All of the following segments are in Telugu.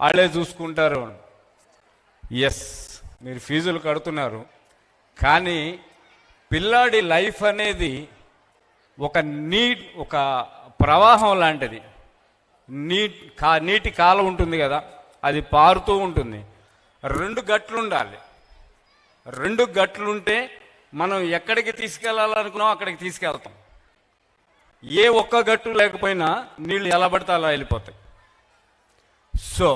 వాళ్ళే చూసుకుంటారు. ఎస్ మీరు ఫీజులు కడుతున్నారు. కానీ పిల్లాడి లైఫ్ అనేది ఒక నీట్ ఒక ప్రవాహం లాంటిది. నీట్ కా నీటి కాలం ఉంటుంది కదా అది పారుతూ ఉంటుంది. రెండు గట్లు ఉండాలి. రెండు గట్లు ఉంటే మనం ఎక్కడికి తీసుకెళ్ళాలనుకున్నాం అక్కడికి తీసుకెళ్తాం. ఏ ఒక్క గట్టు లేకపోయినా నీళ్ళు ఎలా పడితే అలా వెళ్ళిపోతాయి. సో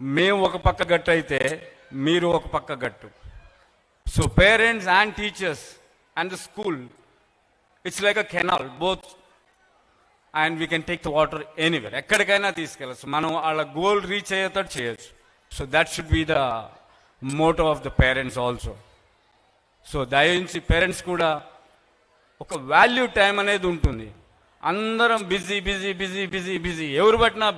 మేము ఒక పక్క గట్టు అయితే మీరు ఒక పక్క గట్టు. So parents and teachers and the school it's like a canal both. And we can take the water anywhere ఎక్కడికైనా తీసుకెళ్ళచ్చు. మనం వాళ్ళ గోల్ రీచ్ అయ్యేటట్టు చేయొచ్చు. So that should be the motto of the parents also so దయించి పేరెంట్స్ కూడా ఒక వాల్యూ టైం అనేది ఉంటుంది. అందరం busy busy busy busy busy ఎవరు పట్టినా